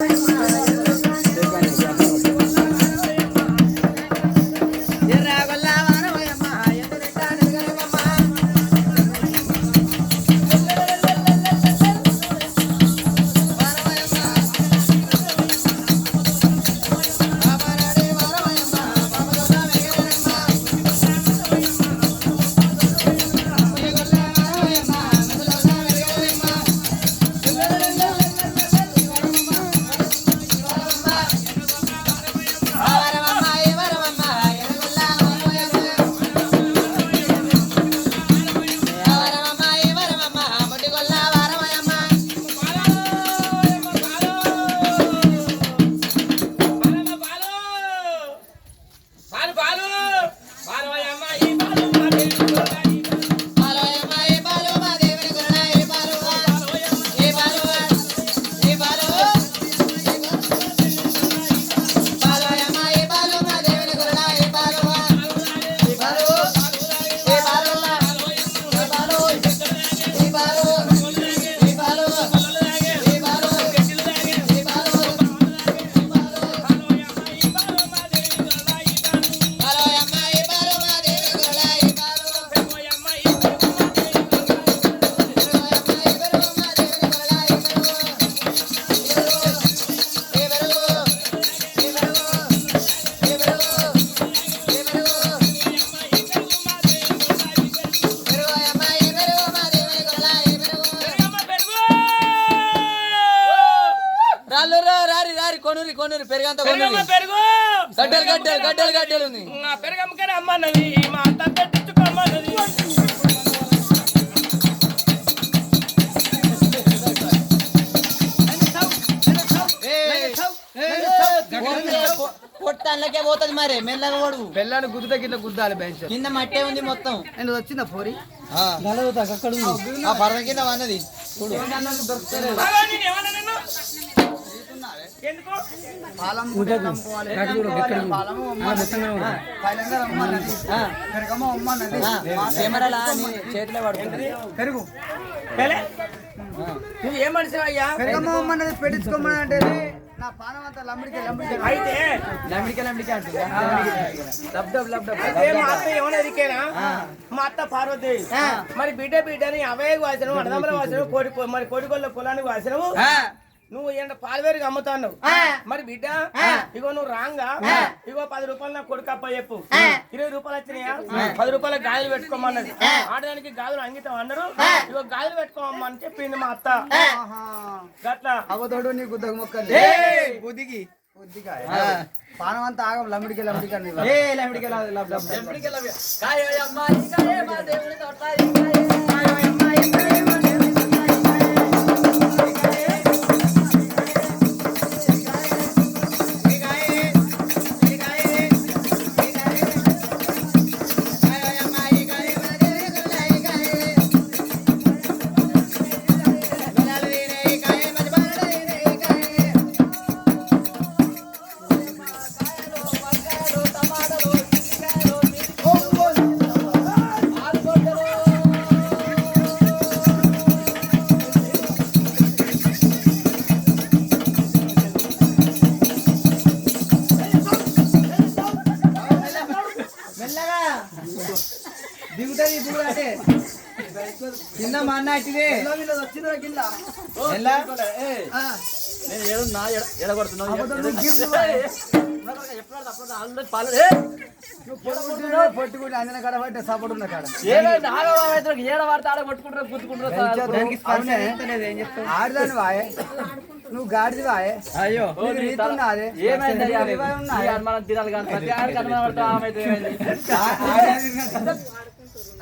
పాలు కొనురి కొనురి పెరిగంత పెరుగు గడ్డలు గడ్డలు గడ్డలు గడ్డలు ఉంది పెరుగమ్మకనే అమ్మన్నది. మా అత్త పెట్టించుకోమన్నది పొట్టాలకే పోతుంది మరి మెల్లగా ఓడు. పెళ్ళాన్ని గుద్దుతా కింద గుద్దాలి బెంచ్. కింద మట్టే ఉంది మొత్తం. నేను వచ్చిందా పోరి? ఆ. ఆ పర్వం కింద అన్నది. చూడు. కెమెరాలా చేతిలో పడుతుంది పెరుగు? నువ్వు ఏం మనిషి అయ్యా? పెరగమ్మ అమ్మన్నది పెట్టించుకోమని అంటే నా పానం అంతా లంబడికే లంబడికే. అయితే. లంబడికే లంబడికే అంటుంది. డబ్ డబ్ లబ్ డబ్ అయితే మా అత్త ఏమన్నా ఎరికేనా మా అత్త పార్వతి. మరి బిడ్డ బిడ్డని అవే వాసనవు అన్నదమ్ముల వాసనవు కోడి మరి కోడికొల్ల కులానికి వాసనవు నువ్వు ఏంట పాలవేరుగా అమ్ముతాను మరి బిడ్డ ఇగో నువ్వు రాంగా ఇగో పది రూపాయలు నా కొడుకు అప్ప చెప్పు. ఇరవై రూపాయలు వచ్చినాయా? పది రూపాయల గాజులు పెట్టుకోమన్నది. ఆడదానికి గాజులు అంగితం అన్నారు. ఇగో గాజులు పెట్టుకోమని చెప్పింది మా అత్త. గట్లా. అవతోడు నీ గుద్దకు మొక్కలు బుద్ధికి. బుద్ధిగా పానం అంతా ఆగం లంబడికే లంబడికే అని ఏ లంబడికే దిగుతుంది ఇప్పుడు అంటే. కింద మా అన్న అట్టిదే వచ్చిందా కింద. ఎలా? ఆ. నేను ఏడున్నా ఎడగొడుతున్నావు అవతోడు గిఫ్ట్ పొట్టుకుంటున్నావు పొట్టుకుంటే అంజన కాడ పట్టే సపోర్ట్ ఉన్న కాడ. ఆడదాని వాయే నువ్వు గాడిది వాయే. అయ్యో.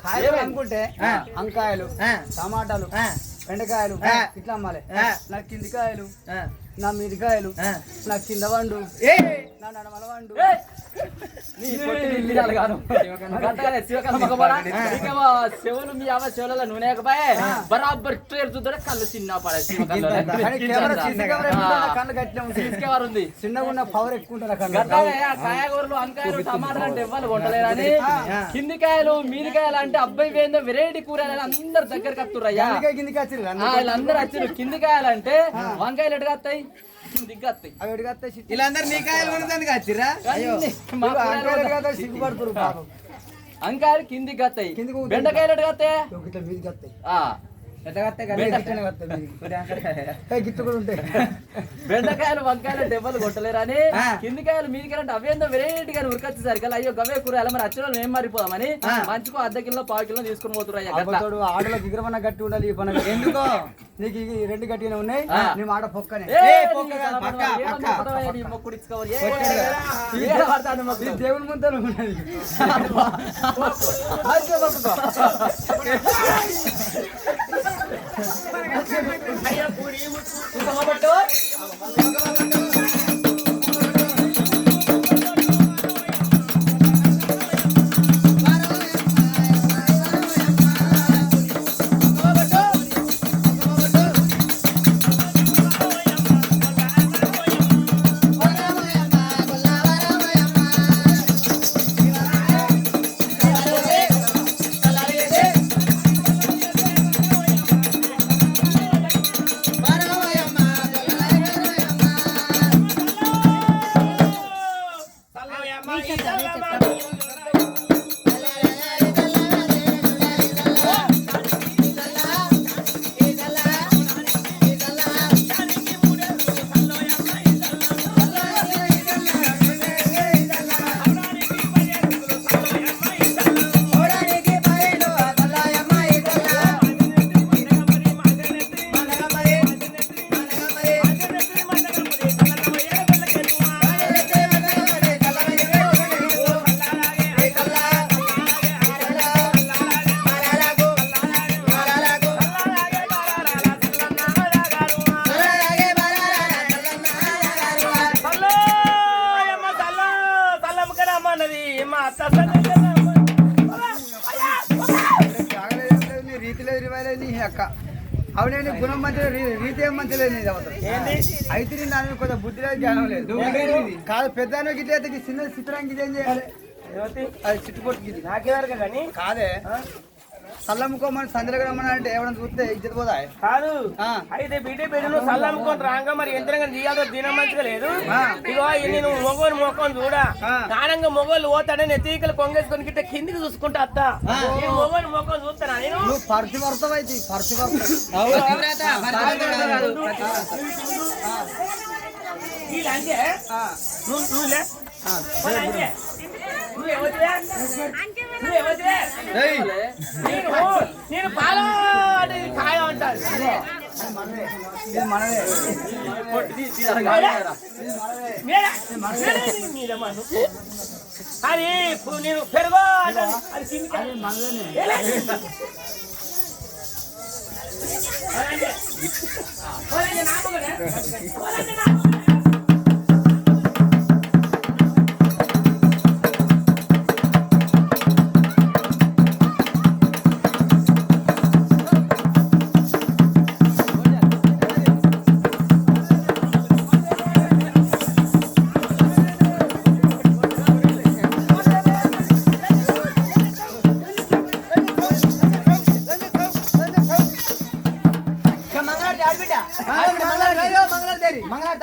కాయలు అనుకుంటే వంకాయలు టమాటాలు బెండకాయలు ఇట్లా అమ్మాలి. నా కింది కాయలు నా మీది కాయలు నా కింద వండు నా నడమల వండు. బరాబర్ ట్రేర్ కళ్ళు చిన్న పడే. కళ్ళు ఉంది? చిన్నగా ఉన్న పవర్ ఎక్కువ వంకాయలు టమాటాలు అంటే ఎవ్వరు కొంటలేరని కింది కాయలు మీది కాయలు అంటే అబ్బాయి వేందో వెరైటీ కూరలు అందరు దగ్గరికి వస్తుర్రయ్యా వీళ్ళందరూ వచ్చారు కింది కాయలు అంటే వంకాయలు ఎటుగా వస్తాయి అవి చిట్టి. వీళ్ళందరూ నీ కాయలు కొనడానికి వచ్చిర్రా అంకాయలు కిందికి పోతాయి. బెండకాయలు ఎటుగా వస్తాయి బెండకాయలు వంకాయలు దెబ్బలు కొట్టలేరని కింది కాయలు మీది కాయలు అంటే అవేందో వెరైటీ గా ఉరకొచ్చేసరికి అయ్యో గవే కూరగాయలు మరి అచ్చిన మేము మారిపోదామని మంచికో అర్ధ కిలో పావు కిలో తీసుకుని పోతున్నారు గట్ట ఆడలకు ఎగురమన్న గట్టి ఉండాలి పని ఎందుకో? నీకు రెండు గట్టిగానే ఉన్నాయి. ఆ. నీ మాట పొక్కనే? దేవుని ముందర ఉన్నది మంచిగా మొక్కుకో. రీతి ఏం మంచి లేదు అయితే దాని కొంచెం బుద్ధి లేదు. జ్ఞానం లేదు కాదు పెద్ద గిట్ల అయితే ఈ చిన్న చిత్రానికి ఇది చేయాలి? అది చుట్టుపొట్టు గిది. నాకేవరకు కానీ? కాదే. సల్లమ్ముకోమని సందరగా రమ్మని అంటే ఎవరైనా చూస్తే ఇజ్జత పోదా కాదు. ఆ. అయితే బిడ్డ బిడ్డను సల్లమ్ముకొని రాగా మరి యంత్రంగా తీయాలో దినం మంచిగా లేదు. ఇగో నేను మొగోని మొక్కని చూడా. ఆ. నానంగా మొగోళ్ళు పోతాడని నెత్తికలు కొంగేసుకొని గిట్ట కిందికి చూసుకుంటా అత్త. ఈ మొగోని మొక్కని చూస్తానా నేను? నువ్వు పరుచి వర్తం అయితే పరుచి వర్తం. నువ్వు నువ్వులే. నువ్వు ఎవరివే? నువ్వు ఎవరివే? ఏయ్, నేను నేను పాల అంటే ఇది ఖాయం అంటారు ఇది మనదే మీరా? మీరా? మీరా మను. అది ఇప్పుడు నేను పెరుగో అంటాను. అది కిందికి. ఏలే.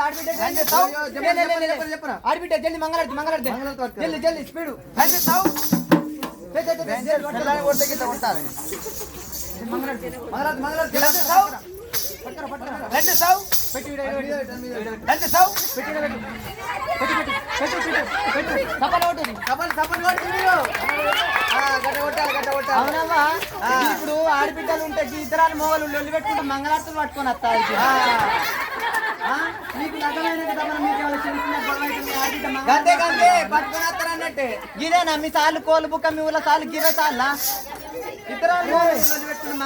ఆడబిడ్డ జల్ది మంగళారతి మంగళారతి జల్ది జల్ది స్పీడు. రెండు సావు పెట్టి. రెండు సావు పెట్టి పెట్టు. పెట్టు, పెట్టు, గడ్డ కొట్టాలి, గడ్డ కొట్టాలి. ఇప్పుడు ఆడబిడ్డలు ఉంటే ఇతరాలు మొగలు లొల్లి పెట్టుకుంటే మంగళార్తులు పట్టుకొని వస్తారు నగలైన కదా మనం మీకు చిన్న గంతే గంతే పట్టుకొని వస్తారు అన్నట్టే. గిదేనా మీ సార్లు కోలు బుక్క మీ ఊళ్ళో సార్లు గిరే సార్లా పెట్టుకుని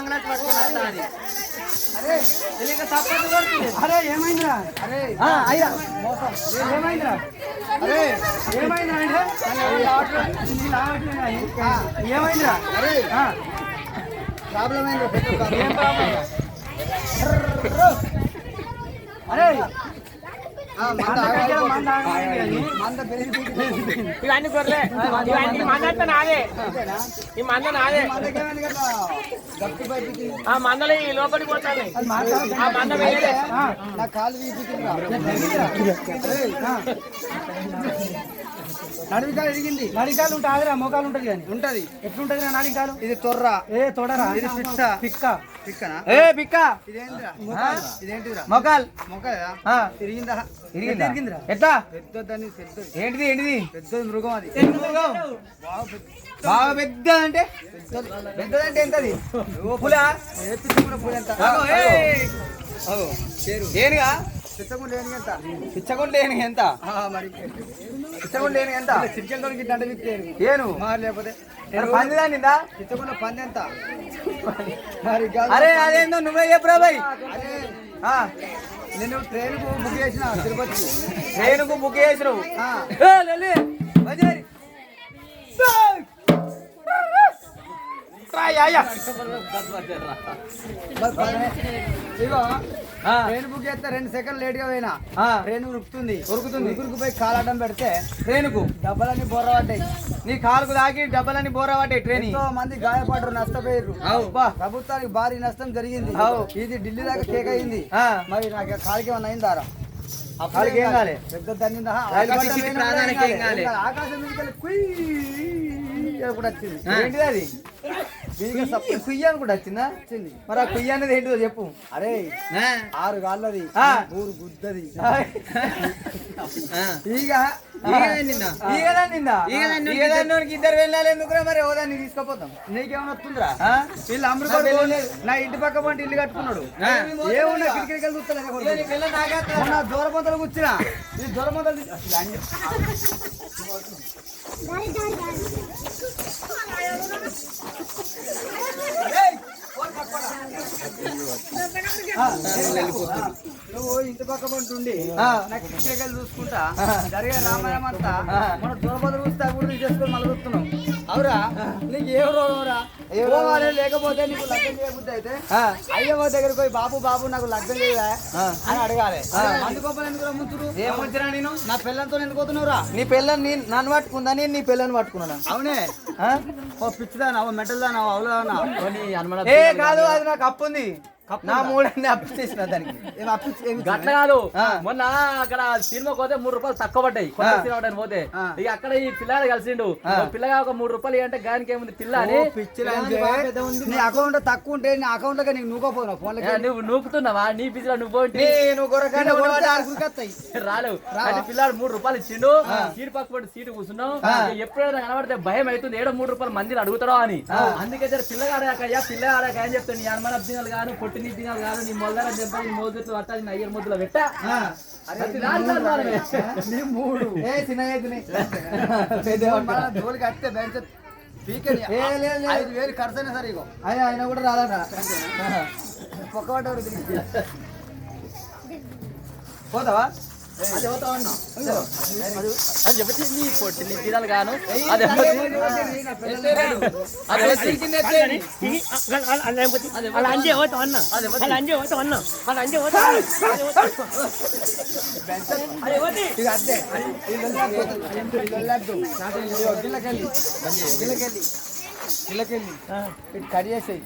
అరే ఏమైందిరా? అరే. అయ్యా. ఏమైందిరా? అరే. ఏమైందిరా అంటే? నీ లావట్లేదు అని. ఏమైందిరా? అరే. ప్రాబ్లం ఏంటో ఏం ప్రాబ్లం అరే మంద మంద మంద పెరిగి ఇవన్నీ గొర్రెలే ఇవన్నీ మంద అంతా నాదే. ఈ మంద నాదే. ఆ మందలు ఈ లోపలికి పోతాయి. ఆ మంద వేయలే నా కాలు నడికాలు ఎరిగింది నడికాలు ఉంటుంది మోకాలు ఉంటది కానీ ఉంటది. ఎట్లుంటది నా నడికాలు ఇది తొర్ర. ఏ తొడరా? ఇది పిచ్చ. పిక్క. పిక్కనా? ఏ పిక్క. ఇదేంటిరా? ఇదేంటిరా మొకాల్ మొకాలేదా తిరిగిందా తిరిగిందా ఎట్లా? పెద్దదని పెద్దది ఏంటిది ఏంటిది? పెద్ద మృగం అది. మృగం? బాగా పెద్ద. అంటే? పెద్దదంటే ఎంతది? పులా? పులి ఎంత దేనిగా పిచ్చకుండా లేని ఎంత? పిచ్చకుండా లేని ఎంత? చిరికెళ్ళ గిట్ట అంటే ఏను? లేకపోతే పంది దానిందా? పంది ఎంత? మరి అరే అదేందో నువ్వే చెప్పరా బాయ్. నేను ట్రైన్కు బుక్ చేసిన తిరుపతి ట్రైన్కు బుక్ చేసినావు. ఇగో ట్రైన్ బుక్ చేస్తే రెండు సెకండ్ లేట్గా పోయినా ట్రైన్ ఉరుకుతుంది. ఉరుకుతుంది. ఉరుకుపోయి కాలడం పెడితే ట్రైన్కు డబ్బలన్నీ బోర పడ్డాయి. నీ కాలుకు దాకి డబ్బలన్నీ బోర పడ్డాయి ట్రైన్. ఎంతో మంది గాయపడరు నష్టపోయారు ప్రభుత్వానికి భారీ నష్టం జరిగింది. ఇది ఢిల్లీ దాకా కేక్ అయింది. మరి నాకు కాలుకి ఏమన్నా అయిందారా కాలుకి ఏం కాలే? పెద్ద ఆకాశం కూడా వచ్చింది. ఏంటిది అది? కుయ్య అని కూడా వచ్చిందా? వచ్చింది. మరి ఆ కుయ్య అనేది ఏంటిదో చెప్పు. అరే ఆరు గాళ్ళది ఊరు గుద్దది. ఈగ? ఇద్దరు వెళ్ళాలి ఎందుకురా మరి? ఓదాన్ని తీసుకుపోతాం. నీకేమైనా వస్తుందిరా? వీళ్ళు అమృత నా ఇంటి పక్క పంట ఇల్లు కట్టుకున్నాడు. ఏమున్నా కిటికీకి చూస్తా దూర పొంతలు కూర్చున్నా. ఈ దూర పొంతలు నువ్వు ఇంటి పక్క పంటుండి నాకు చూసుకుంటా జరిగే రామాయణం అంతా మన దూరపదలు చూస్తే కూడా చేసుకొని మళ్ళీ చూస్తున్నాం అవురా నీకు ఏ రోగం రా పోవాలి లేకపోతే నీకు లగ్నం చేయబుద్ధి అయితే అయ్యవ దగ్గరికి పోయి బాబు బాబు నాకు లగ్నం చేయదా అని అడగాలి అందుకోపలు ఎందుకు ముంచురు ఏం ముంచురా నేను నా పిల్లలతో ఎందుకు పోతున్నావురా నీ పిల్లని నన్ను పట్టుకుందా నేను నీ పిల్లని పట్టుకున్నాను అవునే ఓ పిచ్చిదానా ఓ మెటల్ దానా అవులదానా కాదు అది నాకు అప్పు ఉంది. నా మూడన్ని అప్పు చేసిన దానికి? ఏం అప్పు ఏమి గట్ల కాదు. మొన్న అక్కడ సినిమా పోతే మూడు రూపాయలు తక్కువ పడ్డాయి. కొత్త సినిమా పోతే. ఇక అక్కడ ఈ పిల్లాడు కలిసిండు. పిల్లగా ఒక మూడు రూపాయలు అంటే గానికి ఏముంది? పిల్ల అని నీ అకౌంట్ తక్కువ ఉంటే నీ అకౌంట్లో నీకు నూకపోయినా ఫోన్ ఏ, నువ్వు నూకుతున్నావా? నీ బిజీలో నువ్వు రాలేవు. అంటే పిల్లాడు మూడు రూపాయలు ఇచ్చిండు. సీటు పక్క పడి సీటు కూర్చున్నాం. ఇక ఎప్పుడైనా కనబడితే భయం అవుతుంది. ఏడో మూడు రూపాయలు మందిని అడుగుతాడో అని. అందుకే పిల్లగాడాకయ్యా పిల్లగాడాక అని చెప్తాను అనుమాన కాను పొట్టి నీ తినాలి కాను నీ మొదల దెబ్బ నీ మోజుట్లు పట్టాలి నీ అయ్యర్ ముద్దులో పెట్టా. మూడు. ఏ జోలికి అట్టే బెంచ్ ఐదు వేలు ఖర్చు అయినా సరే ఇగో. ఆయన ఆయన కూడా రాదట పొక్కవాడు పోతావా? అది చెప్తే నీ పొట్టి నీ తినాలి కాను అది అలా అంజే పోతాం అన్న అలా అంజే పోతాం అన్న అలా అంజే పోతాం గిల్లకెళ్ళి. గిల్లకెళ్ళి కట్ చేసేయి